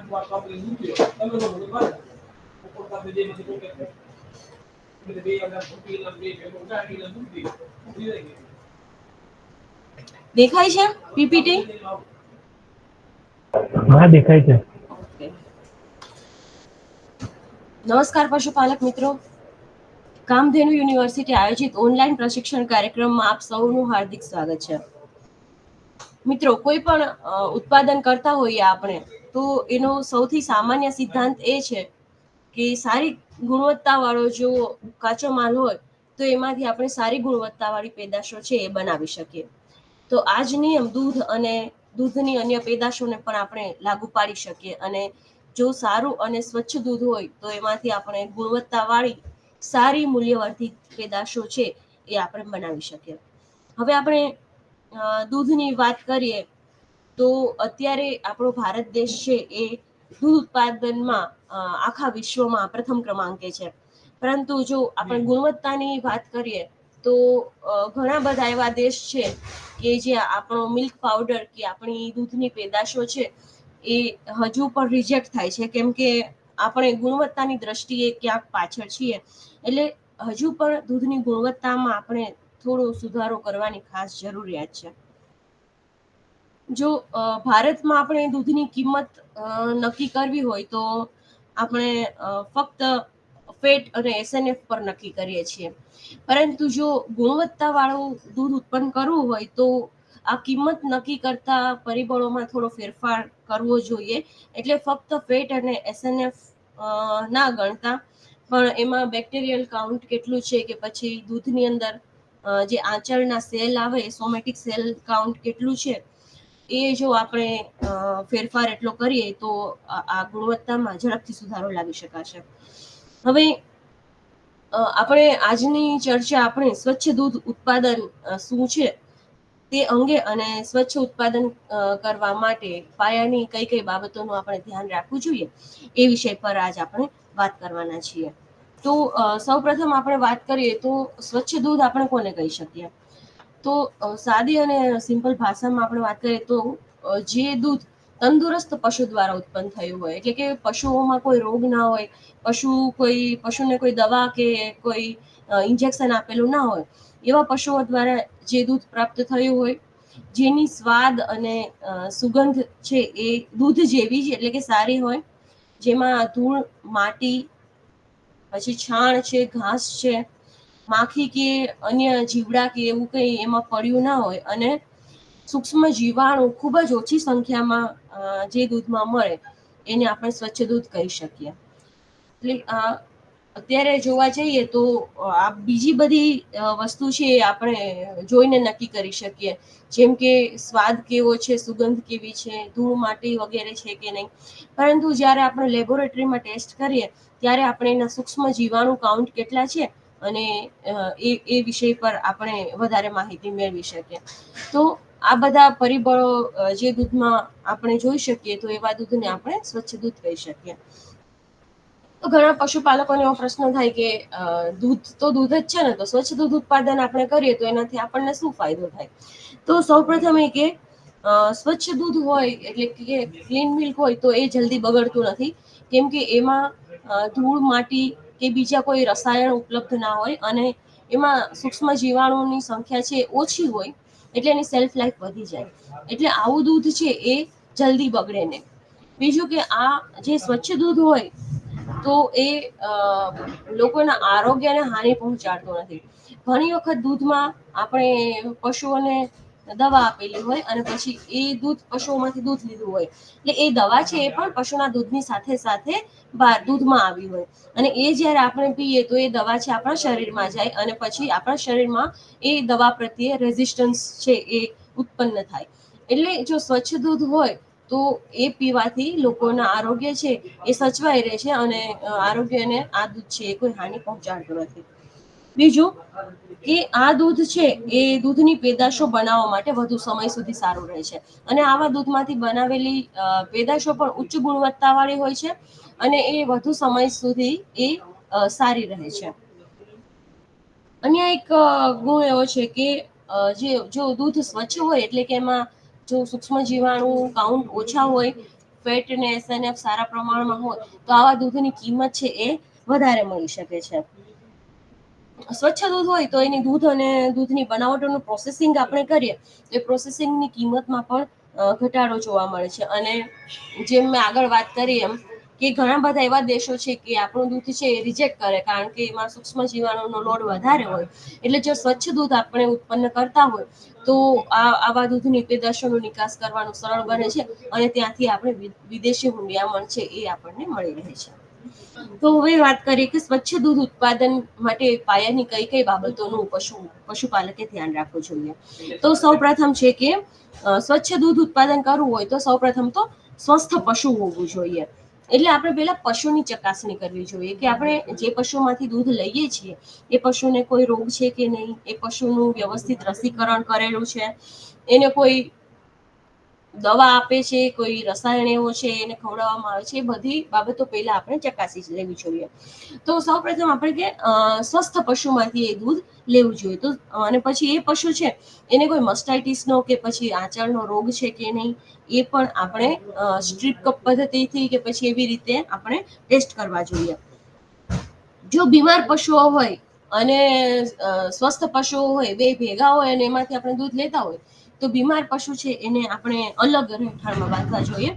મને કોઈ કે એટલે બે હજાર ફૂટી ના બે ભેગો ઉડાડીને મૂકી દીધો. મૂકી દઈ. દેખાય છે પીપીટી હા દેખાય છે નમસ્કાર પશુપાલક મિત્રો કામધેનુ યુનિવર્સિટી આયોજિત ઓનલાઈન પ્રશિક્ષણ કાર્યક્રમમાં આપ સૌનું હાર્દિક સ્વાગત છે મિત્રો કોઈ પણ ઉત્પાદન કરતા હોઈએ આપણે તો એનો સૌથી સામાન્ય સિદ્ધાંત એ છે કે સારી ગુણવત્તાવાળો જો કાચો માલ હોય, તો એમાંથી આપણે સારી ગુણવત્તાવાળી પેદાશો છે એ બનાવી શકીએ. તો આ જ નિયમ દૂધ અને દૂધની અન્ય પેદાશોને પણ આપણે લાગુ પાડી શકીએ અને જો સારું અને સ્વચ્છ દૂધ હોય, તો એમાંથી આપણે ગુણવત્તાવાળી સારી મૂલ્યવર્ધિત પેદાશો છે એ આપણે બનાવી શકીએ. હવે આપણે દૂધની વાત કરીએ તો અત્યારે આપણો ભારત દેશ છે એ દૂધ ઉત્પાદનમાં આખા વિશ્વમાં પ્રથમ ક્રમાંકે છે. પરંતુ જો આપણે ગુણવત્તાની વાત કરીએ તો ઘણા બધા એવા દેશ છે કે જે આપણો મિલ્ક પાવડર કે આપણી દૂધની પેદાશો છે એ હજુ પણ રિજેક્ટ થાય છે. કેમ કે આપણે ગુણવત્તાની દ્રષ્ટિએ ક્યાંક પાછળ છીએ. એટલે હજુ પણ દૂધની ગુણવત્તામાં આપણે થોડો સુધારો કરવાની ખાસ જરૂરિયાત છે. જો ભારતમાં આપણે દૂધની કિંમત નક્કી કરવી હોય તો આપણે ફક્ત ફેટ અને એસએનએફ પર નક્કી કરીએ છીએ. પરંતુ જો ગુણવત્તાવાળું દૂધ ઉત્પન્ન કરવું હોય તો આ કિંમત નક્કી કરતા પરિબળોમાં થોડો ફેરફાર કરવો જોઈએ. એટલે ફક્ત ફેટ અને એસએનએફ ના ગણતા, પણ એમાં બેક્ટેરિયલ કાઉન્ટ કેટલું છે કે પછી દૂધની અંદર જે આંચળના સેલ આવે સોમેટિક સેલ કાઉન્ટ કેટલું છે એ જો આપણે ફેરફાર એટલો કરીએ તો આ ગુણવત્તામાં ઝડપથી સુધારો લાવી શકાશે. હવે આપણે આજની ચર્ચા આપણે સ્વચ્છ દૂધ ઉત્પાદન શું છે તે અંગે અને સ્વચ્છ ઉત્પાદન કરવા માટે પાયાની કઈ કઈ બાબતોનું આપણે ધ્યાન રાખવું જોઈએ એ વિષય પર આજ આપણે વાત કરવાના છીએ. તો સૌપ્રથમ આપણે વાત કરીએ તો સ્વચ્છ દૂધ આપણે કોને કહી શકીએ? તો સાદી અને સિમ્પલ ભાષામાં આપણે વાત કરીએ તો જે દૂધ તંદુરસ્ત પશુ દ્વારા ઉત્પન્ન થયું હોય એટલે કે પશુઓમાં કોઈ રોગ ના હોય, પશુ કોઈ, પશુને કોઈ દવા કે કોઈ ઇન્જેક્શન આપેલું ના હોય, એવા પશુઓ દ્વારા જે દૂધ પ્રાપ્ત થયું હોય, જેની સ્વાદ અને સુગંધ છે એ દૂધ જેવી જ, એટલે કે સારી હોય, જેમાં ધૂળ, માટી, પછી છાણ છે, ઘાસ છે માખી કે અન્ય જીવડા કે એવું કંઈ એમાં પડ્યું ના હોય અને સૂક્ષ્મ જીવાણુ ખૂબ જ ઓછી સંખ્યામાં જે દૂધમાં મળે એને આપણે સ્વચ્છ દૂધ કહી શકીએ. એટલે અત્યારે જોવા જઈએ તો આ બીજી બધી વસ્તુ છે એ આપણે જોઈને નક્કી કરી શકીએ. જેમ કે સ્વાદ કેવો છે, સુગંધ કેવી છે, ધૂળ માટી વગેરે છે કે નહીં. પરંતુ જ્યારે આપણે લેબોરેટરીમાં ટેસ્ટ કરીએ, ત્યારે આપણે એના સૂક્ષ્મ જીવાણુ કાઉન્ટ કેટલા છે અને એ એ વિષય પર આપણે વધારે માહિતી મેળવી શકીએ. તો આ બધા પરિબળો જે દૂધમાં આપણે જોઈ શકીએ, તો એવા દૂધને આપણે સ્વચ્છ દૂધ કહી શકીએ. તો ઘણા પશુપાલકોને એવો પ્રશ્ન થાય કે દૂધ તો દૂધ જ છે ને, તો સ્વચ્છ દૂધ ઉત્પાદન આપણે કરીએ તો એનાથી આપણને શું ફાયદો થાય? તો સૌપ્રથમ એ કે સ્વચ્છ દૂધ હોય, એટલે કે ક્લીન મિલ્ક હોય, તો એ જલ્દી બગડતું નથી. કેમ કે એમાં ધૂળ, માટી કે બીજા કોઈ રસાયણ ઉપલબ્ધ ના હોય અને એમાં સૂક્ષ્મ જીવાણુની સંખ્યા છે ઓછી હોય, એટલે એની સેલ્ફ લાઈફ વધી જાય. એટલે આવું દૂધ છે એ જલ્દી બગડે નહીં. બીજું કે આ જે સ્વચ્છ દૂધ હોય, તો એ લોકોના આરોગ્યને હાનિ પહોંચાડતો નથી. ઘણી વખત દૂધમાં આપણે પશુઓને દવા આપેલી હોય અને પછી એ દૂધ પશુઓમાંથી દૂધ લીધું હોય. એટલે એ દવા છે એ પણ પશુના દૂધની સાથે સાથે બહાર દૂધમાં આવી હોય. અને એ જ્યારે આપણે પીએ તો એ દવા છે આપણા શરીરમાં જાય અને પછી આપણા શરીરમાં એ દવા પ્રત્યે રેઝિસ્ટન્સ છે એ ઉત્પન્ન થાય. એટલે જો સ્વચ્છ દૂધ હોય તો એ પીવાથી લોકોના આરોગ્ય છે એ સચવાઈ રહે છે અને આરોગ્યને આ દૂધ છે એ કોઈ હાનિ પહોંચાડતું નથી. બીજું કે આ દૂધ છે, એ દૂધની પેદાશો બનાવવા માટે વધુ સમય સુધી સારું રહે છે. અને આવા દૂધમાંથી બનાવેલી પેદાશો પણ ઉચ્ચ ગુણવત્તાવાળી હોય છે અને એ વધુ સમય સુધી એ સારી રહે છે. અન્ય એક ગુણ એવો છે કે જે, જો દૂધ સ્વચ્છ હોય એટલે કે એમાં જો સૂક્ષ્મ જીવાણુ કાઉન્ટ ઓછા હોય ફેટ ને એસએનએફ સારા પ્રમાણમાં હોય, તો આવા દૂધની કિંમત છે એ વધારે મળી શકે છે. સ્વચ્છ દૂધ હોય તો એની દૂધ અને દૂધની બનાવટોનું પ્રોસેસિંગ આપણે કરીએ, તો એ પ્રોસેસિંગની કિંમતમાં પણ ઘટાડો જોવા મળે છે. અને જેમ મેં આગળ વાત કરી એમ કે ઘણા બધા એવા દેશો છે કે આપણું દૂધ છે એ રિજેક્ટ કરે, કારણ કે એમાં સૂક્ષ્મ જીવાણુનો લોડ વધારે હોય. એટલે જો સ્વચ્છ દૂધ આપણે ઉત્પન્ન કરતા હોય, તો આ, આવા દૂધની પેદાશોનો નિકાસ કરવાનું સરળ બને છે અને ત્યાંથી આપણે વિદેશી હુંડિયામણ છે એ આપણને મળી રહે છે. તો હવે વાત કરીએ કે સ્વચ્છ દૂધ ઉત્પાદન માટે પાયાની કઈ કઈ બાબતોનું પશુ પશુપાલકે ધ્યાન રાખવું જોઈએ? તો સૌપ્રથમ છે કે સ્વચ્છ દૂધ ઉત્પાદન કરવું હોય તો સૌપ્રથમ તો સ્વસ્થ પશુ હોવું જોઈએ. એટલે આપણે પહેલા પશુની ચકાસણી કરવી જોઈએ કે આપણે જે પશુમાંથી દૂધ લઈએ છીએ, એ પશુને કોઈ રોગ છે કે નહીં? એ પશુનું વ્યવસ્થિત રસીકરણ કરેલું છે? એને કોઈ દવા આપે છે, કોઈ રસાયણ એવો છે, એને ખવડાવવામાં આવે છે બધી બાબતો પહેલા આપણે ચકાસી લેવી જોઈએ. તો સૌપ્રથમ આપણે કે સ્વસ્થ પશુમાંથી એ દૂધ લેવું જોઈએ. તો, અને પછી એ પશુ છે, એને કોઈ મસ્ટાઇટિસનો કે પછી આંચળનો રોગ છે કે નહીં, એ પણ આપણે સ્ટ્રીપ કપ પદ્ધતિથી કે પછી એવી રીતે આપણે ટેસ્ટ કરવા જોઈએ. જો બીમાર પશુઓ હોય અને સ્વસ્થ પશુઓ હોય, બે ભેગા હોય અને એમાંથી આપણે દૂધ લેતા હોય તો બીમાર પશુ છે એને આપણે અલગ રહેઠાણમાં બાંધવા જોઈએ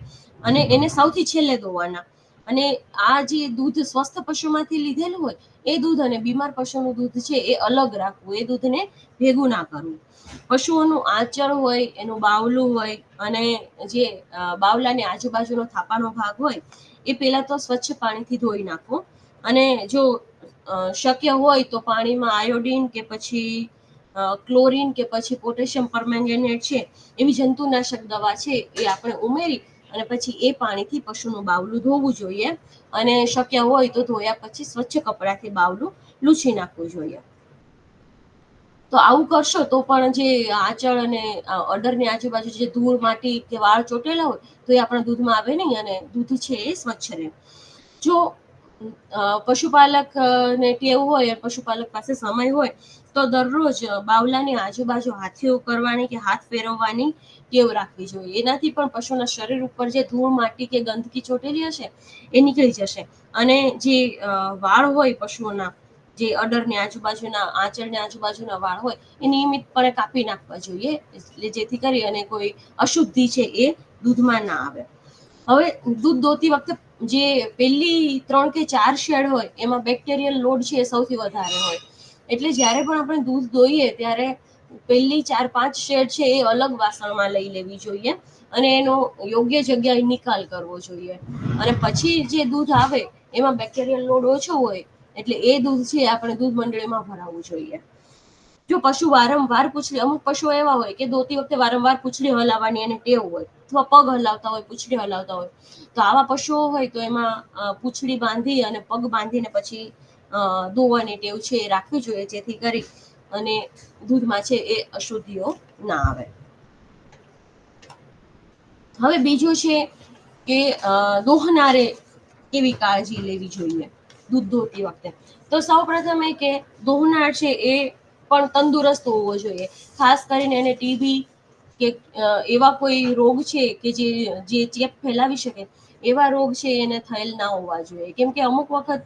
અને એને સૌથી છેલ્લે દોવાના. અને આ જે દૂધ સ્વસ્થ પશુમાંથી લીધેલું હોય, એ દૂધ અને બીમાર પશુનું દૂધ છે એ અલગ રાખવું, એ દૂધને ભેગું ના કરવું. પશુઓનું આંચળ હોય, એનું બાવલું હોય અને જે બાવલાની આજુબાજુનો થાપાનો ભાગ હોય, એ પહેલાં તો સ્વચ્છ પાણીથી ધોઈ નાખવો. અને જો શક્ય હોય તો પાણીમાં આયોડીન કે પછી ક્લોરીન કે પછી પોટેશિયમ પરમેંગેનેટ છે, એવી જંતુનાશક દવા છે એ આપણે ઉમેરી અને પછી એ પાણીથી પશુનું બાવલું ધોવું જોઈએ અને શક્ય હોય તો ધોયા પછી સ્વચ્છ કપડાથી બાવલું લૂછી નાખવું જોઈએ. તો આવું કરશો તો પણ જે આંચળ અને અડરની આજુબાજુ જે ધૂળ, માટી કે વાળ ચોટેલા હોય તો એ આપણા દૂધમાં આવે નહીં અને દૂધ છે એ સ્વચ્છ રહે. જો અ, પશુપાલક ને ટેવ હોય પશુપાલક પાસે સમય હોય તો દરરોજ બાવલાની આજુબાજુ હાથીઓ કરવાની કે હાથ ફેરવવાની ટેવ રાખવી જોઈએ. એનાથી પણ પશુના શરીર ઉપર જે ધૂળ માટી કે ગંદકી ચોટેલી હશે એ નીકળી જશે. અને જે વાળ હોય પશુઓના જે અડરની આજુબાજુના આંચળની આજુબાજુના વાળ હોય એ નિયમિતપણે કાપી નાખવા જોઈએ એટલે જેથી કરી અને કોઈ અશુદ્ધિ છે એ દૂધમાં ના આવે. હવે દૂધ દોતી વખતે જે પહેલી ત્રણ કે ચાર શેડ હોય, એમાં બેક્ટેરિયલ લોડ છે એ સૌથી વધારે હોય. એટલે જ્યારે પણ આપણે દૂધ દોઈએ, ત્યારે પહેલી ચાર પાંચ શેડ છે એ અલગ વાસણમાં લઈ લેવી જોઈએ અને એનો યોગ્ય જગ્યાએ નિકાલ કરવો જોઈએ. અને પછી જે દૂધ આવે, એમાં બેક્ટેરિયલ લોડ ઓછો હોય, એટલે એ દૂધ છે આપણે દૂધ મંડળીમાં ભરાવવું જોઈએ. જો પશુ વારંવાર પૂછડી, અમુક પશુઓ એવા હોય કે દોતી વખતે વારંવાર પૂછડી હલાવવાની એને ટેવ હોય અથવા પગ હલાવતા હોય, પૂછડી હલાવતા હોય, તો આવા પશુઓ હોય તો એમાં પૂછડી બાંધી અને પગ બાંધીને પછી ધોવાની ટેવ છે એ રાખવી જોઈએ, જેથી કરી અને દૂધમાં છે એ અશુદ્ધિઓ ના આવે. હવે બીજું છે કે દોહનારે કેવી કાળજી લેવી જોઈએ, દૂધ ધોતી વખતે. તો સૌ પ્રથમ એ કે દોહનાર છે એ પણ તંદુરસ્ત હોવો જોઈએ, ખાસ કરીને એને ટીબી કે એવા કોઈ રોગ છે કે જે જે ચેપ ફેલાવી શકે, એવા રોગ છે એને થયેલ ના હોવા જોઈએ. કેમ કે અમુક વખત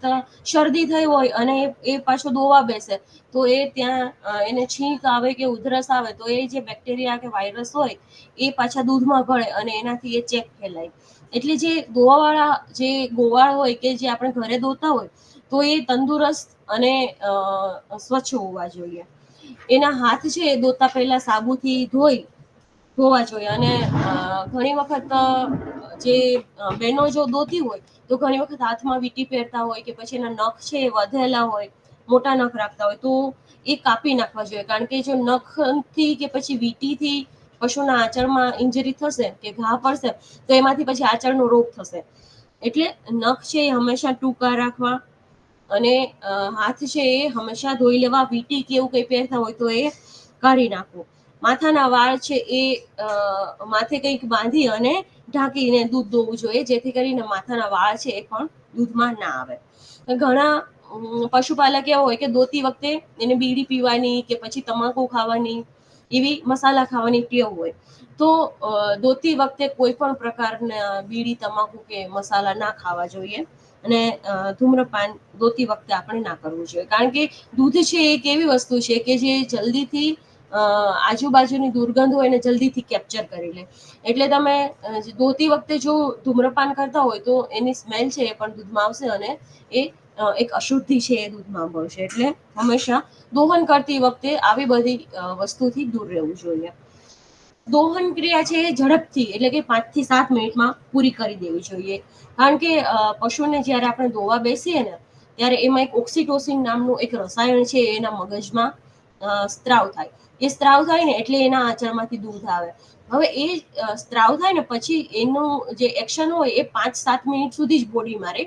શરદી થઈ હોય અને એ- પાછો દોવા બેસે, તો એ ત્યાં એને છીંક આવે કે ઉધરસ આવે, તો એ જે બેક્ટેરિયા કે વાયરસ હોય, એ પાછા દૂધમાં ભળે અને એનાથી એ ચેપ ફેલાય. એટલે જે દોવાવાળા, જે ગોવાળ હોય કે જે આપણે ઘરે દોતા હોય, તો એ તંદુરસ્ત અને સ્વચ્છ હોવા જોઈએ. એના હાથ છે એ દોતા પહેલા સાબુથી ધોઈ ધોવા જોઈએ. અને ઘણી વખત જે બહેનો જો દોતી હોય, તો ઘણી વખત હાથમાં વીટી પહેરતા હોય કે પછી એના નખ છે એ વધેલા હોય, મોટા નખ રાખતા હોય, તો એ કાપી નાખવા જોઈએ. કારણ કે જો નખથી કે પછી વીંટીથી પશુના આંચળમાં ઇન્જરી થશે કે ઘા પડશે, તો એમાંથી પછી આંચળનો રોગ થશે. એટલે નખ છે એ હંમેશા ટૂંકા રાખવા અને હાથ છે એ હંમેશા ધોઈ લેવા, વીટી કે એવું કંઈ પહેરતા હોય તો એ કાઢી નાખવું. માથાના વાળ છે એ માથે કંઈક બાંધી અને ઢાંકીને દૂધ દોવું જોઈએ, જેથી કરીને માથાના વાળ છે એ પણ દૂધમાં ના આવે. ઘણા પશુપાલક એવા હોય કે દોતી વખતે એને બીડી પીવાની કે પછી તમાકુ ખાવાની, એવી મસાલા ખાવાની ટેવ હોય. તો દોતી વખતે કોઈ પણ પ્રકારના બીડી, તમાકુ કે મસાલા ના ખાવા જોઈએ અને ધૂમ્રપાન દોતી વખતે આપણે ના કરવું જોઈએ. કારણ કે દૂધ છે એક એવી વસ્તુ છે કે જે જલ્દીથી આજુબાજુની દુર્ગંધ હોય એને જલ્દીથી કેપ્ચર કરી લે. એટલે તમે ધોતી વખતે જો ધૂમ્રપાન કરતા હોય તો એની સ્મેલ છે એ પણ દૂધમાં આવશે અને એ એક અશુદ્ધિ છે એ દૂધમાં મળશે. એટલે હંમેશા દોહન કરતી વખતે આવી બધી વસ્તુથી દૂર રહેવું જોઈએ. દોહન ક્રિયા છે એ ઝડપથી એટલે કે પાંચથી સાત મિનિટમાં પૂરી કરી દેવી જોઈએ. કારણ કે પશુને જ્યારે આપણે ધોવા બેસીએ ને, ત્યારે એમાં એક ઓક્સિટોસિન નામનું એક રસાયણ છે એના મગજમાં સ્ત્રાવ થાય. એ સ્ત્રાવ થાય ને એટલે એના આચરણમાંથી દૂધ આવે હવે એ સ્ત્રાવ થાય ને પછી એનું જે એક્શન હોય એ પાંચ સાત મિનિટ સુધી જ બોડી મારે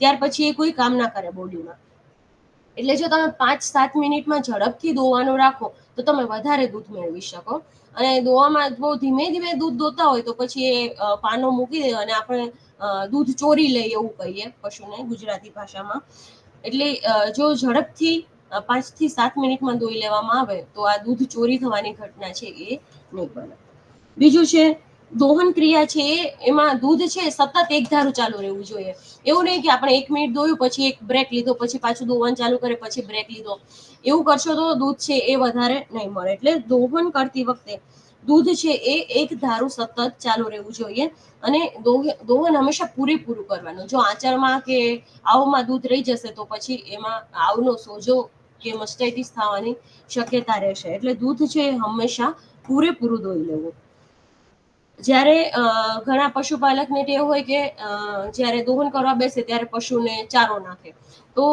ત્યાર પછી એ કોઈ કામ ના કરે બોડીમાં એટલે જો તમે પાંચ સાત મિનિટમાં ઝડપથી દોવાનું રાખો, તો તમે વધારે દૂધ મેળવી શકો. અને દોવામાં બહુ ધીમે ધીમે દૂધ દોતા હોય તો પછી એ પાનો મૂકી દે અને આપણે દૂધ ચોરી લઈએ એવું કહીએ પશુને ગુજરાતી ભાષામાં. એટલે જો ઝડપથી અ, પાંચથી સાત મિનિટમાં દોઈ લેવામાં આવે તો આ દૂધ ચોરી થવાની ઘટના છે એ નહીં બને. બીજું છે દોહન ક્રિયા છે એમાં દૂધ છે સતત એક ધારું ચાલુ રહેવું જોઈએ. એવું નહીં કે આપણે એક મિનિટ દોયું પછી એક બ્રેક લીધો પછી પાછું દોહન ચાલુ કરે પછી બ્રેક લીધો. એવું કરશો તો દૂધ છે એ વધારે નહીં મળે. એટલે દોહન કરતી વખતે દૂધ છે એ એક ધારું સતત ચાલુ રહેવું જોઈએ અને દોહ- દોહન હંમેશા પૂરેપૂરું કરવાનું. જો આચારમાં કે આવમાં દૂધ રહી જશે તો પછી એમાં આવનો સોજો કે મસ્ટાઇટિસ થવાની શક્યતા રહેશે. એટલે દૂધ છે એ હંમેશા પૂરેપૂરું દોઈ લેવું. જ્યારે ઘણા પશુપાલકને ટેવ હોય કે જ્યારે દોહન કરવા બેસે ત્યારે પશુને ચારો નાખે. તો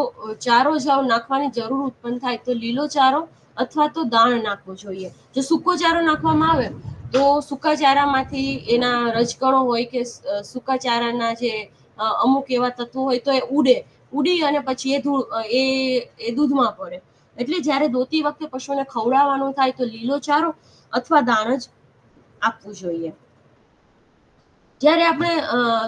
ચારો જાવ નાખવાની જરૂર ઉત્પન્ન થાય તો લીલો ચારો અથવા તો દાણ નાખવો જોઈએ. જો સૂકો ચારો નાખવામાં આવે, તો સૂકા ચારામાંથી એના રજકણો હોય કે સૂકા ચારાના જે અમુક એવા તત્વો હોય તો એ ઉડે. ઉડી અને પછી એ એ એ દૂધમાં પડે. એટલે જ્યારે દોતી વખતે પશુને ખવડાવવાનું થાય તો લીલો ચારો અથવા દાણ જ આપવું જોઈએ. જ્યારે આપણે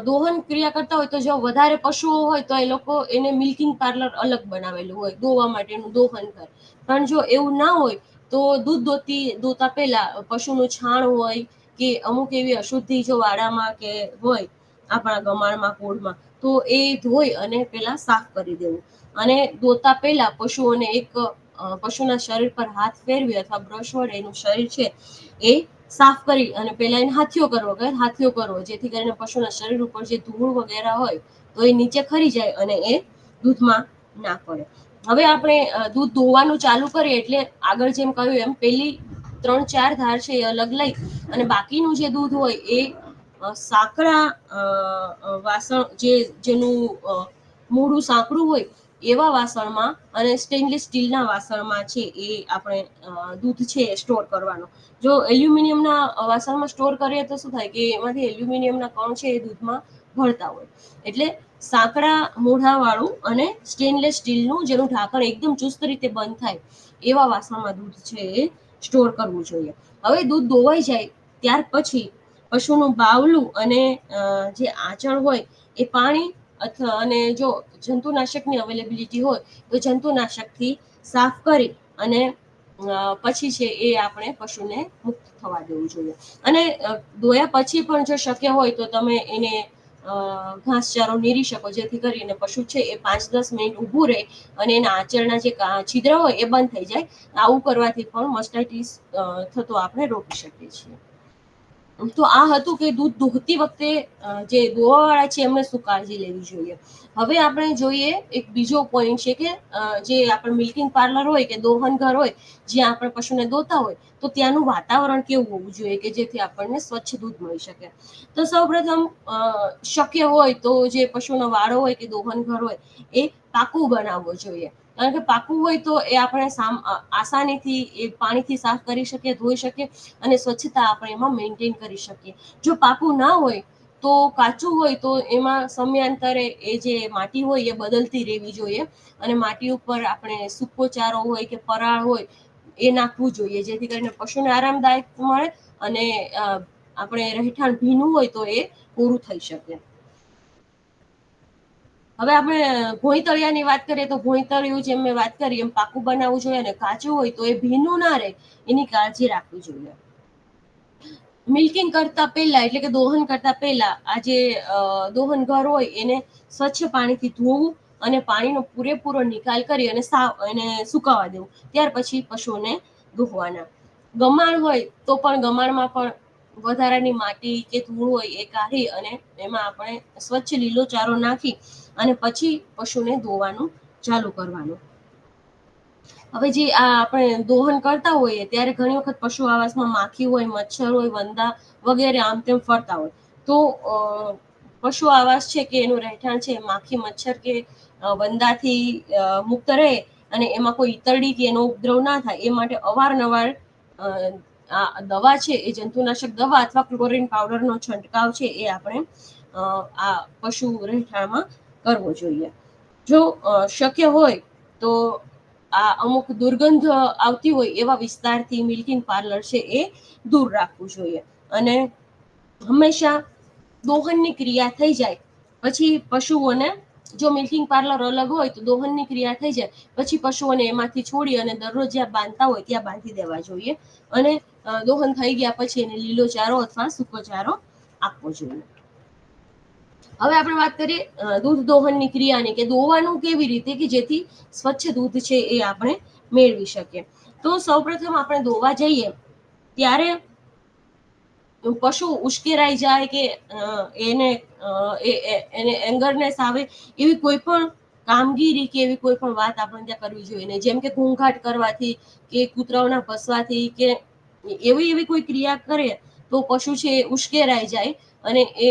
દોહન ક્રિયા કરતા હોય તો જો વધારે પશુઓ હોય તો એ લોકો એને મિલ્કિંગ પાર્લર અલગ બનાવેલું હોય, દોવા માટેનું દોહન કરે. પણ જો એવું ના હોય તો દૂધ દોતી દોતા પહેલા પશુનું છાણ હોય કે અમુક એવી અશુદ્ધિ જો વાડામાં કે હોય, આપણા ગમાણમાં, કોળમાં તો એ ધોઈ અને પેલા સાફ કરી દેવું. અને ધોતા પહેલા પશુઓને એક પશુના શરીર પર હાથ ફેરવી અથવા બ્રશ વડે એનું શરીર છે એ સાફ કરી અને પેલા એને હાથીઓ કરવો કે હાથીઓ કરવો. જેથી કરીને પશુના શરીર ઉપર જે ધૂળ વગેરે હોય તો એ નીચે ખરી જાય અને એ દૂધમાં ના પડે. હવે આપણે દૂધ ધોવાનું ચાલુ કરીએ એટલે આગળ જેમ કહ્યું એમ, પેલી ત્રણ ચાર ધાર છે એ અલગ લઈ અને બાકીનું જે દૂધ હોય એ સાંકડા વાસણ જે, જેનું મોઢું સાંકડું હોય, એવા વાસણમાં અને સ્ટેનલેસ સ્ટીલના વાસણમાં છે એ આપણે દૂધ છે સ્ટોર કરવાનો. જો એલ્યુમિનિયમના વાસણમાં સ્ટોર કરીએ તો શું થાય કે એમાંથી એલ્યુમિનિયમના કણ છે એ દૂધમાં ભળતા હોય. એટલે સાંકડા મોઢાવાળું અને સ્ટેનલેસ સ્ટીલનું જેનું ઢાંકણ એકદમ ચુસ્ત રીતે બંધ થાય, એવા વાસણમાં દૂધ છે એ સ્ટોર કરવું જોઈએ. હવે દૂધ ધોવાઈ જાય ત્યાર પછી પશુનું બાવલું અને જે આંચળ હોય એ પાણી અથવા અને જો જંતુનાશકની અવેલેબિલિટી હોય તો જંતુનાશકથી સાફ કરી અને પછી છે એ આપણે પશુને મુક્ત થવા દેવું જોઈએ. અને ધોયા પછી પણ જો શક્ય હોય તો તમે એને ઘાસચારો નીરી શકો જેથી કરીને પશુ છે એ પાંચ દસ મિનિટ ઊભું રહે અને એના આંચળના જે છિદ્ર હોય એ બંધ થઈ જાય. આવું કરવાથી પણ મસ્ટાઇટિસ થતો આપણે રોકી શકીએ છીએ. તો આ હતું કે દૂધ દોહતી વખતે જે દોવાવાળા છે એમને શું કાળજી લેવી જોઈએ? હવે આપણે જોઈએ એક બીજો પોઈન્ટ છે કે જે આપણે મિલ્કિંગ પાર્લર હોય કે દોહન ઘર હોય, જ્યાં આપણે પશુને દોતા હોય, તો ત્યાંનું વાતાવરણ કેવું હોવું જોઈએ કે જેથી આપણને સ્વચ્છ દૂધ મળી શકે? તો સૌપ્રથમ શક્ય હોય તો જે પશુનો વાડો હોય કે દોહન ઘર હોય, એ પાકું બનાવવો જોઈએ. કારણ કે પાકું હોય તો એ આપણે આસાનીથી એ પાણીથી સાફ કરી શકીએ, ધોઈ શકીએ અને સ્વચ્છતા આપણે એમાં મેન્ટેન કરી શકીએ. જો પાકું ના હોય તો કાચું હોય તો એમાં સમયાંતરે એ જે માટી હોય એ બદલતી રહેવી જોઈએ અને માટી ઉપર આપણે સૂકો ચારો હોય કે પરાળ હોય એ નાખવું જોઈએ. જેથી કરીને પશુને આરામદાયક મળે અને આપણે રહેઠાણ ભીનું હોય તો એ પૂરું થઈ શકે. હવે આપણે ભોંયતળિયાની વાત કરીએ તો ભોંયતળિયું જેમ મેં વાત કરી, એમ પાકું બનાવવું જોઈએ અને કાચું હોય તો એ ભીનું ના રહે, એની કાળજી રાખવી જોઈએ. મિલ્કિંગ કરતા પહેલા, એટલે કે દોહન કરતા પહેલા, આ જે દોહન ઘર હોય એને સ્વચ્છ પાણીથી ધોવું અને પાણીનો પૂરેપૂરો નિકાલ કરી અને સાવ, એને સુકાવા દેવું. ત્યાર પછી પશુઓને દોહવાના. ગમાણ હોય તો પણ ગમાણમાં પણ વધારાની માટી કે ધૂળ હોય એ કાઢી અને એમાં આપણે સ્વચ્છ લીલો ચારો નાખી અને પછી પશુને ધોવાનું ચાલુ કરવાનું. હવે જે આ આપણે દોહન કરતા હોઈએ, ત્યારે ઘણી વખત પશુ આવાસમાં માખી હોય, મચ્છર હોય, વંદા વગેરે આમ તેમ ફરતા હોય. તો પશુ આવાસ છે કે એનું રહેઠાણ છે, માખી, મચ્છર કે વંદાથી મુક્ત રહે અને એમાં કોઈ ઈતરડી કે એનો ઉપદ્રવ ના થાય, એ માટે અવારનવાર આ દવા છે, એ જંતુનાશક દવા અથવા ક્લોરીન પાવડરનો છંટકાવ છે, એ આપણે આ પશુ રહેઠાણમાં કરવો જોઈએ. જો શક્ય હોય તો આ અમુક દુર્ગંધ આવતી હોય એવા વિસ્તારથી મિલ્કિંગ પાર્લર છે એ દૂર રાખવું જોઈએ. અને હંમેશા દોહનની ક્રિયા થઈ જાય, પછી પશુઓને જો મિલ્કિંગ પાર્લર અલગ હોય તો દોહનની ક્રિયા થઈ જાય, પછી પશુઓને એમાંથી છોડી અને દરરોજ જ્યાં બાંધતા હોય ત્યાં બાંધી દેવા જોઈએ. અને દોહન થઈ ગયા પછી એને લીલો ચારો અથવા સૂકો ચારો આપવો જોઈએ. હવે આપણે વાત કરીએ દૂધ દોહનની ક્રિયાની કે દોવાનું કેવી રીતે કે જેથી સ્વચ્છ દૂધ છે એ આપણે મેળવી શકીએ. તો સૌપ્રથમ આપણે દોવા જઈએ, ત્યારે પશુ ઉશ્કેરાઈ જાય કે એને એને એંગરનેસ આવે એવી કોઈ પણ કામગીરી કે એવી કોઈ પણ વાત આપણે ત્યાં કરવી જોઈએ નહીં. જેમ કે ઘૂંઘાટ કરવાથી કે કૂતરાઓના ભસવાથી કે એવી એવી કોઈ ક્રિયા કરે તો પશુ છે એ ઉશ્કેરાઈ જાય અને એ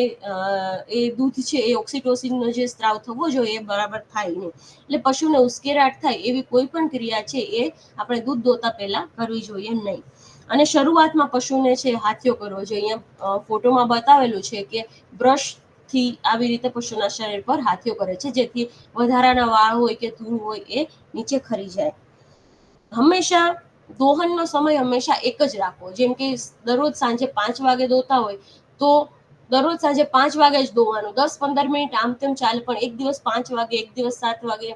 એ દૂધ છે એ ઓક્સિટોસિનનો જે સ્ત્રાવ થવો જોઈએ એ બરાબર થાય નહીં. એટલે પશુને ઉશ્કેરાટ થાય એવી કોઈ પણ ક્રિયા છે એ આપણે દૂધ દોતા પહેલા કરવી જોઈએ નહીં. અને શરૂઆતમાં પશુને છે હાથિયો કરવો જોઈએ. અહીંયા ફોટોમાં બતાવેલું છે કે બ્રશથી આવી રીતે પશુના શરીર પર હાથીઓ કરે છે, જેથી વધારાના વાળ હોય કે ધૂળ હોય એ નીચે ખરી જાય. હંમેશા દોહનનો સમય હંમેશા એક જ રાખવો. જેમ કે દરરોજ સાંજે પાંચ વાગે દોતા હોય, તો દરરોજ સાંજે પાંચ વાગે જ દોવાનું. દસ પંદર મિનિટ આમ તેમ ચાલે, પણ એક દિવસ પાંચ વાગે, એક દિવસ સાત વાગે,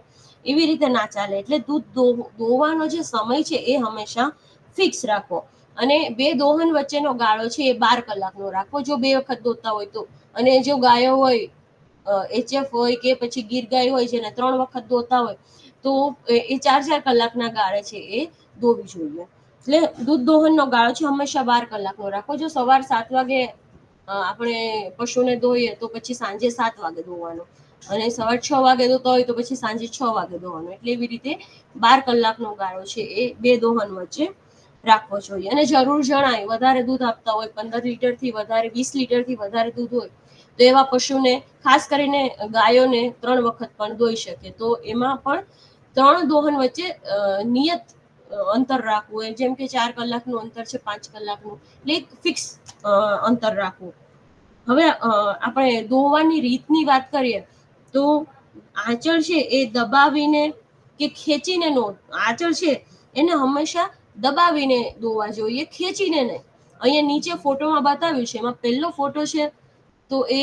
એવી રીતે ના ચાલે. એટલે દૂધ દોવાનો જે સમય છે એ હંમેશા ફિક્સ રાખો. અને બે દોહન વચ્ચેનો ગાળો છે એ બાર કલાકનો રાખો. જો બે વખત દોતા હોય તો. અને જો ગાયો હોય એચએફ હોય કે પછી ગીર ગાય હોય, જેને ત્રણ વખત દોતા હોય, તો એ ચાર ચાર કલાકના ગાળે છે એ દોવી જોઈએ. એટલે દૂધ દોહનનો ગાળો છે હંમેશા બાર કલાકનો રાખવો. જો સવાર સાત વાગે આપણે પશુને ધોઈએ તો પછી સાંજે સાત વાગે ધોવાનો. અને સવાર છ વાગે ધોતા હોય તો પછી સાંજે છ વાગે ધોવાનો. એટલે એવી રીતે બાર કલાકનો ગાળો છે એ બે દોહન વચ્ચે રાખવો જોઈએ. અને જરૂર જણાય, વધારે દૂધ આપતા હોય, પંદર લીટરથી વધારે, વીસ લીટરથી વધારે દૂધ હોય, તો એવા પશુને, ખાસ કરીને ગાયોને ત્રણ વખત પણ દોઈ શકે. તો એમાં પણ ત્રણ દોહન વચ્ચે નિયત અંતર રાખવું એમ. જેમ કે ચાર કલાકનું અંતર છે, પાંચ કલાકનું. એટલે એક ફિક્સ અંતર રાખવું. હવે આપણે દોવાની રીતની વાત કરીએ તો આંચળ છે એ દબાવીને કે ખેંચીને નો, આંચળ છે એને હંમેશા દબાવીને દોવા જોઈએ, ખેંચીને નહીં. અહીંયા નીચે ફોટોમાં બતાવ્યું છે, એમાં પહેલો ફોટો છે તો એ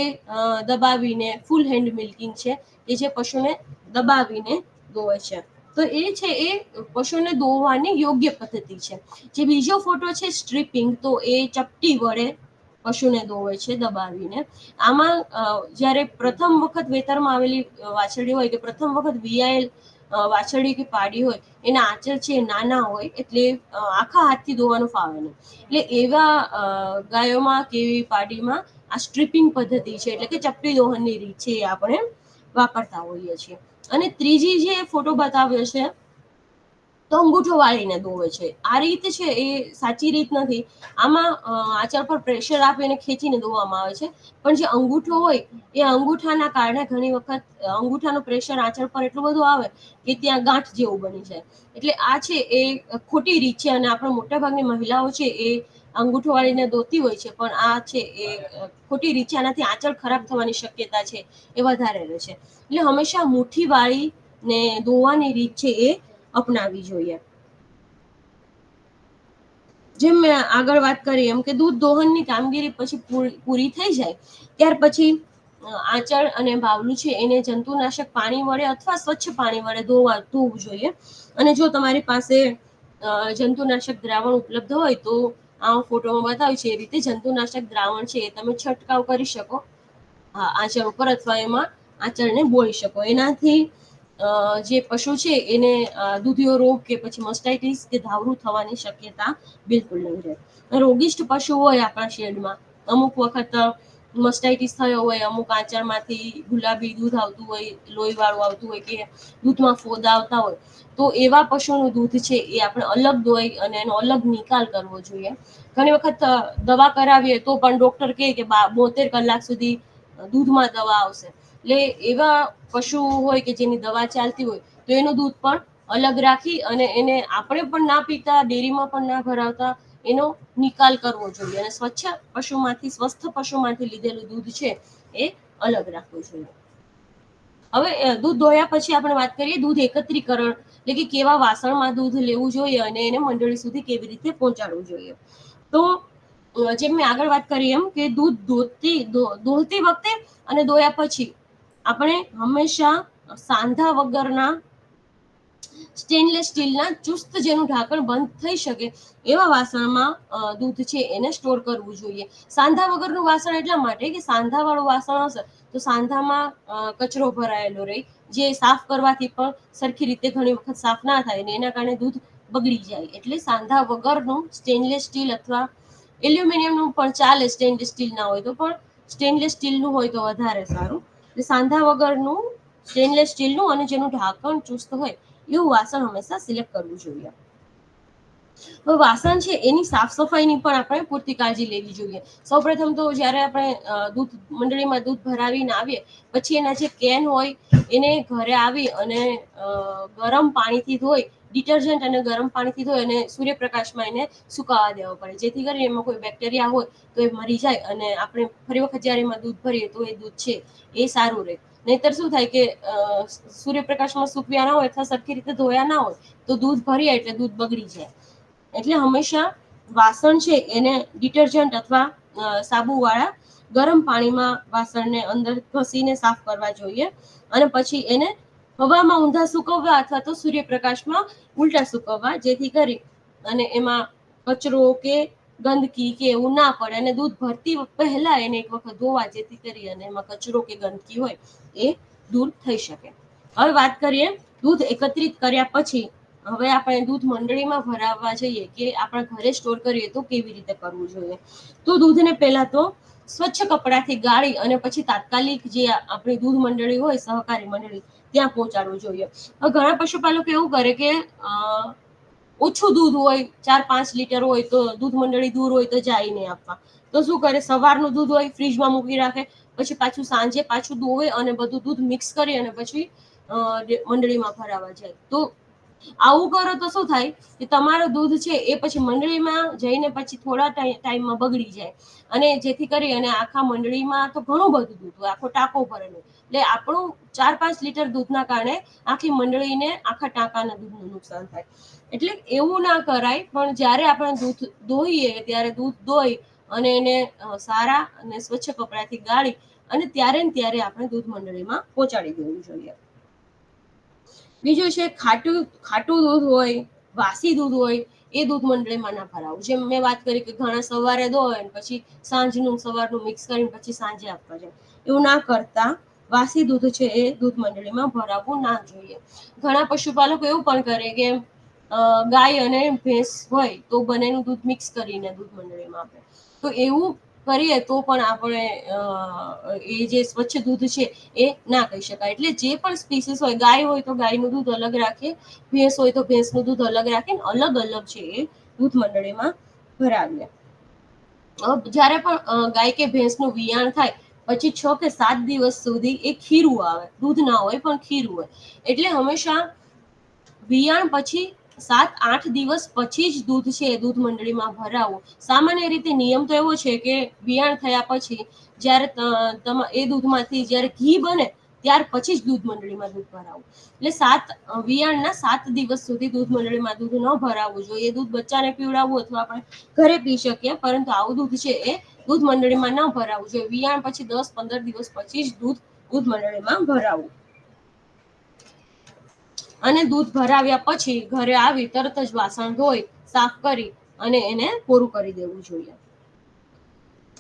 દબાવીને ફૂલ હેન્ડ મિલ્કિંગ છે, એ જે પશુને દબાવીને દોવે છે. તો એ છે, એ પશુને દોવાની યોગ્ય પદ્ધતિ છે. જે બીજો ફોટો છે સ્ટ્રીપિંગ તો એ ચપટી વડે પશુને દોવે છે, દબાવીને. આમાં જ્યારે પ્રથમ વખત વેતરમાં આવેલી વાછરડી હોય કે પ્રથમ વખત વિયાયેલ વાછરડી કે પાડી હોય, એના આંચળ છે નાના હોય, એટલે આખા હાથથી ધોવાનું ફાવે નહીં. એટલે એવા ગાયોમાં કે એવી પાડીમાં આ સ્ટ્રીપિંગ પદ્ધતિ છે, એટલે કે ચપટી દોહનની રીત છે એ આપણે વાપરતા હોઈએ છીએ. અને ત્રીજી જે ફોટો બતાવ્યો છે, તો અંગૂઠો વાળીને દોવે છે. આ રીત છે એ સાચી રીત નથી. આમાં આચળ પર પ્રેશર આપીને ખેંચીને દોવામાં આવે છે. પણ જે અંગૂઠો હોય, એ અંગૂઠાના કારણે ઘણી વખત અંગૂઠાનું પ્રેશર આંચળ પર એટલું બધું આવે કે ત્યાં ગાંઠ જેવું બની જાય. એટલે આ છે એ ખોટી રીત છે અને આપણે મોટાભાગની મહિલાઓ છે એ અંગૂઠો વાળીને દોતી હોય છે, પણ આ છે એ ખોટી રીતે આનાથી આંચળ ખરાબ થવાની શક્યતા છે એ વધારે રહે છે. એટલે હંમેશા મુઠ્ઠી વાળીને દોવાની રીત છે એ અપનાવી જોઈએ. જેમ મેં આગળ વાત કરી, એમ કે દૂધ દોહનની કામગીરી પછી પૂરી થઈ જાય, ત્યાર પછી આંચળ અને બાવલું છે એને જંતુનાશક પાણી વડે અથવા સ્વચ્છ પાણી વડે ધોવા, ધોવું જોઈએ. અને જો તમારી પાસે જંતુનાશક દ્રાવણ ઉપલબ્ધ હોય તો આ હું ફોટોમાં બતાવ્યું છે, એ રીતે જંતુનાશક દ્રાવણ છે એ તમે છંટકાવ કરી શકો. હા ઉપર અથવા એમાં આંચળને બોળી શકો. એનાથી જે પશુ છે એને દૂધિયો રોગ કે પછી મસ્ટાઇટિસ કે ધાવરું થવાની શક્યતા બિલકુલ નહીં રહે. રોગિષ્ટ પશુ હોય આપણા શેડમાં. અમુક વખત મસ્ટાઇટિસ થયો હોય, અમુક આંચળમાંથી ગુલાબી દૂધ આવતું હોય, લોહીવાળું આવતું હોય કે દૂધમાં ફોદા આવતા હોય, તો એવા પશુનું દૂધ છે એ આપણે અલગ દોઈ અને એનો અલગ નિકાલ કરવો જોઈએ. ઘણી વખત દવા કરાવીએ તો પણ ડોક્ટર કહે કે બોતેર કલાક સુધી દૂધમાં દવા આવશે. એટલે એવા પશુ હોય કે જેની દવા ચાલતી હોય, તો એનું દૂધ પણ અલગ રાખી અને એને આપણે પણ ના પીતા, ડેરીમાં પણ ના ભરાવતા એનો નિકાલ કરવો જોઈએ અને સ્વચ્છ પશુમાંથી, સ્વસ્થ પશુમાંથી લીધેલું દૂધ છે એ અલગ રાખવું જોઈએ. હવે દૂધ ધોયા પછી આપણે વાત કરીએ, દૂધ એકત્રીકરણ, એટલે કે કેવા વાસણમાં દૂધ લેવું જોઈએ અને એને મંડળી સુધી કેવી રીતે પહોંચાડવું જોઈએ. તો જેમ મેં આગળ વાત કરી એમ કે દૂધ ધોતી દોહતી વખતે અને ધોયા પછી આપણે હંમેશા સાંધા વગરના સ્ટેનલેસ સ્ટીલના ચુસ્ત જેનું ઢાંકણ બંધ થઈ શકે એવા વાસણમાં દૂધ છે એને સ્ટોર કરવું જોઈએ. સાંધા વગરનું વાસણ એટલા માટે કે સાંધાવાળું વાસણ હશે તો સાંધામાં કચરો ભરાયેલો રહે, જે સાફ કરવાથી પણ સરખી રીતે ઘણી વખત સાફ ના થાય ને એના કારણે દૂધ બગડી જાય. એટલે સાંધા વગરનું સ્ટેનલેસ સ્ટીલ અથવા એલ્યુમિનિયમનું પણ ચાલે સ્ટેનલેસ સ્ટીલ ના હોય તો પણ સ્ટેનલેસ સ્ટીલનું હોય તો વધારે સારું. સાંધા વગરનું સ્ટેનલેસ સ્ટીલનું અને જેનું ઢાંકણ ચુસ્ત હોય એવું વાસણ હંમેશા સિલેક્ટ કરવું જોઈએ. વાસણ છે, એની સાફ સફાઈની પણ આપણે પૂરતી કાળજી લેવી જોઈએ. સૌપ્રથમ તો જ્યારે આપણે દૂધ, મંડળીમાં દૂધ ભરાવીને આવીએ, પછી એના જે કેન હોય, એને ઘરે આવી અને ગરમ પાણીથી ધોઈ ડિટર્જન્ટ અને ગરમ પાણીથી ધોઈ અને સૂર્યપ્રકાશમાં એને સુકાવા દેવા પડે. જેથી કરીને એમાં કોઈ બેક્ટેરિયા હોય તો એ મરી જાય અને આપણે ફરી વખત જ્યારે એમાં દૂધ ભરીએ તો એ દૂધ છે, એ સારું રહે. નહીતર શું થાય કે સૂર્યપ્રકાશમાં સૂકવ્યા ના હોય અથવા સરખી રીતે ધોયા ના હોય, તો દૂધ ભરીએ એટલે દૂધ બગડી જાય. એટલે હંમેશા વાસણ છે એને ડિટર્જન્ટ અથવા સાબુવાળા ગરમ પાણીમાં વાસણને અંદર ઘસીને સાફ કરવા જોઈએ અને પછી એને હવામાં ઊંધા સુકવવા અથવા તો સૂર્યપ્રકાશમાં ઉલટા સુકવવા જેથી કરી અને એમાં કચરો કે ગંદકી કે એવું ના પડે અને દૂધ ભરતી પહેલા એને એક વખત ધોવા જેથી કરી અને એમાં કચરો કે ગંદકી હોય એ દૂર થઈ શકે. હવે વાત કરીએ દૂધ એકત્રિત કર્યા પછી હવે આપણે દૂધ મંડળીમાં ભરાવવા જઈએ કે આપણા ઘરે સ્ટોર કરીએ તો કેવી રીતે કરવું જોઈએ? તો દૂધને પહેલા તો સ્વચ્છ કપડાથી ગાળી અને પછી તાત્કાલિક જે આપણી દૂધ મંડળી હોય સહકારી મંડળી, ત્યાં પહોંચાડવું જોઈએ. ઘણા પશુપાલકો એવું કરે કે ઓછું દૂધ હોય, ચાર પાંચ લીટર હોય તો દૂધ મંડળી દૂર હોય તો જાય નહીં આપવા. તો શું કરે? સવારનું દૂધ હોય, ફ્રીજમાં મૂકી રાખે, પછી પાછું સાંજે પાછું દોવે અને બધું દૂધ મિક્સ કરી અને પછી મંડળીમાં ભરાવા જાય. તો આવું કરો તો શું થાય કે તમારું દૂધ છે એ પછી મંડળીમાં જઈને પછી થોડા ટાઈ- ટાઈમમાં બગડી જાય. અને જેથી કરી અને આખા મંડળીમાં તો ઘણું બધું દૂધ હોય, આખો ટાંકો ભરેલો એટલે આપણું ચાર પાંચ લીટર દૂધના કારણે આખી મંડળીને આખા ટાંકાના દૂધનું નુકસાન થાય. એટલે એવું ના કરાય, પણ જ્યારે આપણે દૂધ દોહીએ ત્યારે દૂધ દોઈ અને એને સારા અને સ્વચ્છ કપડાથી ગાળી અને ત્યારે ને ત્યારે આપણે દૂધ મંડળીમાં પહોંચાડી દેવું જોઈએ. બીજું છે ખાટું ખાટું દૂધ હોય, વાસી દૂધ હોય, એ દૂધ મંડળીમાં ના ભરાવું. જેમ મેં વાત કરી કે ઘણા સવારે દો ને પછી સાંજનું સવારનું મિક્સ કરીને પછી સાંજે આપવા જાય. એવું ના કરતા વાસી દૂધ છે એ દૂધ મંડળીમાં ભરાવવું ના જોઈએ. ઘણા પશુપાલકો એવું પણ કરે કે ગાય અને ભેંસ હોય તો બંનેનું દૂધ મિક્સ કરીને દૂધ મંડળીમાં આપે. તો એવું કરીએ તો પણ આપણે એ જે સ્વચ્છ દૂધ છે એ ના કહી શકાય. એટલે જે પણ સ્પીસીસ હોય, ગાય હોય તો ગાયનું દૂધ અલગ રાખે, ભેંસ હોય તો ભેંસનું દૂધ અલગ રાખીને અલગ અલગ છે એ દૂધ મંડળીમાં ભરાવીએ. જ્યારે પણ ગાય કે ભેંસનું વિયાણ થાય, પછી છ કે સાત દિવસ સુધી એ ખીરું આવે. દૂધ ના હોય પણ ખીરું હોય. એટલે હંમેશા વિયાણ પછી સાત આઠ દિવસ પછી જ દૂધ છે એ દૂધ મંડળીમાં ભરાવવું સામાન્ય રીતે નિયમ તો એવો છે કે વિયાણ થયા પછી જ્યારે એ દૂધમાંથી જ્યારે ઘી બને ત્યાર પછી જ દૂધ મંડળીમાં દૂધ ભરાવું. એટલે સાત વિયાણના સાત દિવસ સુધી દૂધ મંડળીમાં દૂધ ન ભરાવવું જોઈએ. દૂધ બચ્ચાને પીવડાવવું અથવા આપણે ઘરે પી શકીએ, પરંતુ આવું દૂધ છે એ દૂધ મંડળીમાં ન ભરાવવું જોઈએ. વિયાણ પછી દસ, પંદર દિવસ પછી જ દૂધ દૂધ મંડળીમાં ભરાવવું અને દૂધ ભરાવ્યા પછી ઘરે આવી તરત જ વાસણ ધોઈ, સાફ કરી અને એને પૂરું કરી દેવું જોઈએ.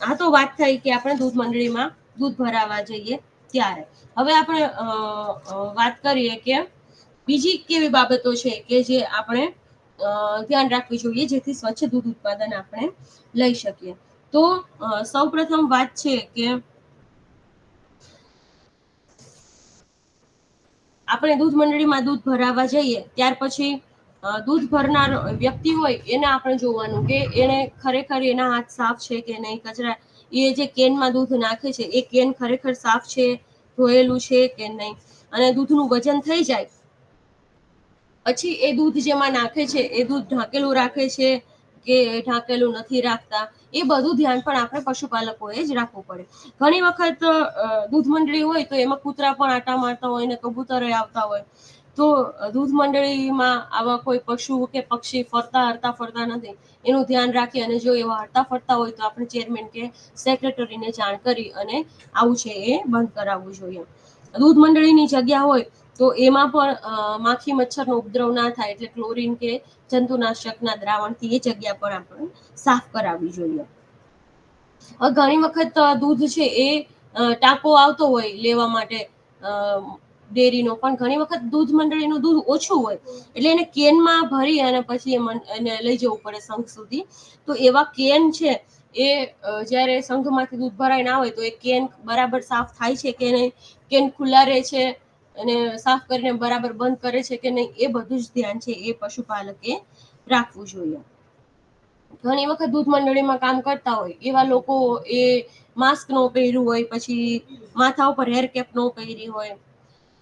આ તો વાત થઈ કે આપણે દૂધ મંડળીમાં દૂધ ભરાવા જઈએ ત્યારે. હવે આપણે વાત કરીએ કે બીજી કેવી બાબતો છે કે જે આપણે ધ્યાન રાખવી જોઈએ જેથી સ્વચ્છ દૂધ ઉત્પાદન આપણે લઈ શકીએ. તો સૌ પ્રથમ વાત છે કે આપણે દૂધ મંડળીમાં દૂધ ભરાવા જઈએ, ત્યાર પછી દૂધ ભરનાર વ્યક્તિ હોય, એને આપણે જોવાનું કે એને ખરેખર એના હાથ સાફ છે કે નહીં? કચરા, એ જે કેનમાં દૂધ નાખે છે, એ કેન ખરેખર સાફ છે, ધોયેલું છે કે નહીં? અને દૂધનું વજન થઈ જાય. પછી એ દૂધ જેમાં નાખે છે, એ દૂધ ઢાંકેલું રાખે છે કે ઢાંકેલું નથી રાખતા, એ બધું ધ્યાન પણ આપણે પશુપાલકોએ જ રાખવું પડે. ઘણી વખત દૂધ મંડળી હોય તો એમાં કૂતરા પણ આટા મારતા હોય ને કબૂતરે આવતા હોય. તો દૂધ મંડળીમાં આવા કોઈ પશુ કે પક્ષી ફરતા, હરતા ફરતા નથી. એનું ધ્યાન રાખી અને જો એવા હરતા ફરતા હોય તો આપણે ચેરમેન કે સેક્રેટરીને જાણ કરી અને આવું છે એ બંધ કરાવવું જોઈએ. દૂધ મંડળીની જગ્યા હોય તો એમાં પણ માખી મચ્છરનો ઉપદ્રવ ના થાય એટલે ક્લોરીન કે જંતુનાશકના દ્રાવણથી એ જગ્યા પણ આપણે સાફ કરાવવી જોઈએ. ઘણી વખત દૂધ છે એ ટાંકો આવતો હોય લેવા માટે ડેરીનો પણ ઘણી વખત દૂધ મંડળીનું દૂધ ઓછું હોય એટલે એને કેનમાં ભરી અને પછી એને લઈ જવું પડે સંઘ સુધી. તો એવા કેન છે એ જ્યારે સંઘમાંથી દૂધ ભરાઈને હોય તો એ કેન બરાબર સાફ થાય છે કે નહીં? કેન ખુલ્લા રહે છે? અને સાફ કરીને બરાબર બંધ કરે છે કે નહીં એ બધું જ ધ્યાન છે એ પશુપાલકે રાખવું જોઈએ. ઘણી વખત દૂધ મંડળીમાં કામ કરતા હોય, એવા લોકો એ માસ્ક નો પહેર્યું હોય, પછી માથા ઉપર હેર કેપ નો પહેરી હોય,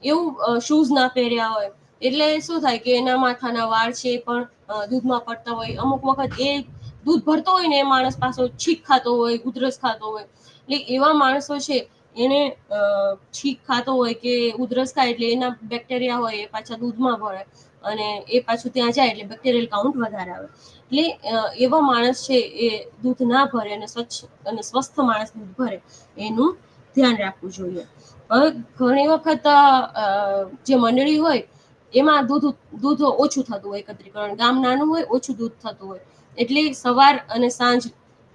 એવું શૂઝ ના પહેર્યા હોય. એટલે શું થાય કે એના માથાના વાળ છે પણ દૂધમાં પડતા હોય. અમુક વખત એ દૂધ ભરતો હોય ને એ માણસ પાસે છીક ખાતો હોય, ઉધરસ ખાતો હોય. એટલે એવા માણસો છે એને છીક ખાતો હોય કે ઉધરસ ખાય એટલે એના બેક્ટેરિયા હોય, એ પાછા દૂધમાં ભળે અને એ પાછું ત્યાં જાય એટલે બેક્ટેરિયલ કાઉન્ટ વધારે આવે. એટલે એવા માણસ છે, એ દૂધ ના ભરે અને સ્વચ્છ અને સ્વસ્થ માણસ દૂધ ભરે, એનું ધ્યાન રાખવું જોઈએ. હવે ઘણી વખત જે મંડળી હોય, એમાં દૂધ દૂધ ઓછું થતું હોય એકત્રીકરણ. ગામ નાનું હોય, ઓછું દૂધ થતું હોય. એટલે સવાર અને સાંજ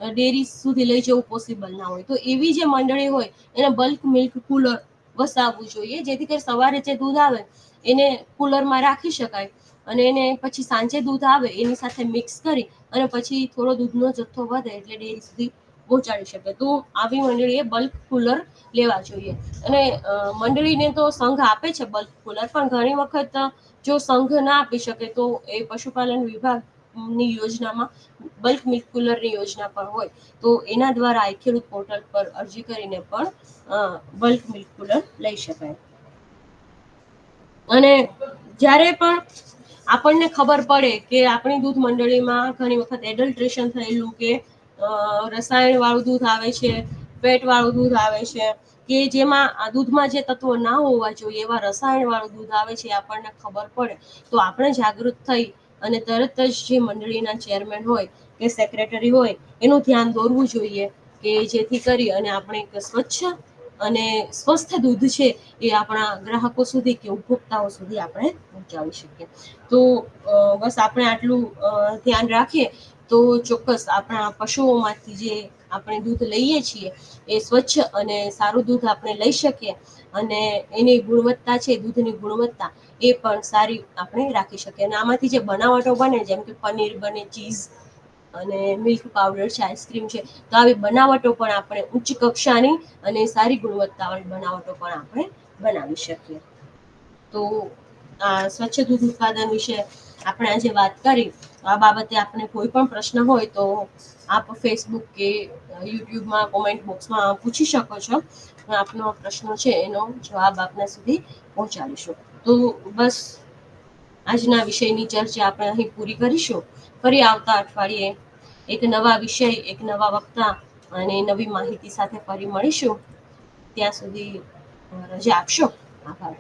ડેરી સુધી લઈ જવું પોસિબલ ના હોય. તો એવી જે મંડળી હોય, એને બલ્ક મિલ્ક કુલર વસાવવું જોઈએ. જેથી કરી સવારે જે દૂધ આવે, એને કુલરમાં રાખી શકાય અને એને પછી સાંજે દૂધ આવે, એની સાથે મિક્સ કરી અને પછી થોડો દૂધનો જથ્થો વધે એટલે ડેરી સુધી પહોંચાડી શકે. તો આવી મંડળીએ બલ્ક કુલર લેવા જોઈએ. અને મંડળીને તો સંઘ આપે છે બલ્ક કુલર પણ ઘણી વખત જો સંઘ ના આપી શકે તો એ પશુપાલન વિભાગની યોજનામાં બલ્ક મિલ્ક કુલરની યોજના પણ હોય, તો એના દ્વારા આ ખેડૂત પોર્ટલ પર અરજી કરીને પણ બલ્ક મિલ્ક કુલર લઈ શકાય. અને જ્યારે પણ આપણને ખબર પડે કે આપણી દૂધ મંડળીમાં ઘણી વખત એડલ્ટ્રેશન થયેલું કે રસાયણ વાળું દૂધ આવે છે પેટ વાળું દૂધ આવે છે, કે જેમાં દૂધમાં જે તત્વો ના હોવા જોઈએ, એવા રસાયણ વાળું દૂધ આવે છે આપણને ખબર પડે, તો આપણે જાગૃત થઈ અને તરત જ જે મંડળીના ચેરમેન હોય કે સેક્રેટરી હોય, એનું ધ્યાન દોરવું જોઈએ કે જેથી કરી અને આપણે એક સ્વચ્છ અને સ્વસ્થ દૂધ છે એ આપણા ગ્રાહકો સુધી કે ઉપભોક્તાઓ સુધી આપણે પહોંચાડી શકીએ. તો બસ આપણે આટલું ધ્યાન રાખીએ તો ચોક્કસ આપણા પશુઓમાંથી જે આપણે દૂધ લઈએ છીએ એ સ્વચ્છ અને સારું દૂધ આપણે લઈ શકીએ અને એની ગુણવત્તા છે, દૂધની ગુણવત્તા એ પણ સારી આપણે રાખી શકીએ. અને આમાંથી જે બનાવટો બને, જેમ કે પનીર બને, ચીઝ અને મિલ્ક પાવડર છે આઈસ્ક્રીમ છે, તો આવી બનાવટો પણ આપણે ઉચ્ચ કક્ષાની અને સારી ગુણવત્તાવાળી બનાવટો પણ આપણે બનાવી શકીએ. તો આ સ્વચ્છ દૂધ ઉત્પાદન વિશે આપણે આજે વાત કરી. આ બાબતે આપણે કોઈ પણ પ્રશ્ન હોય તો આપ ફેસબુક કે યુટ્યુબમાં કોમેન્ટ બોક્સમાં પૂછી શકો છો. આપનો પ્રશ્ન છે એનો જવાબ આપના સુધી પહોંચાડીશું. તો બસ આજના વિષયની ચર્ચા આપણે અહીં પૂરી કરીશું. ફરી આવતા અઠવાડિયે એક નવા વિષય, એક નવા વક્તા અને નવી માહિતી સાથે ફરી મળીશું. ત્યાં સુધી રજા આપશો? આભાર.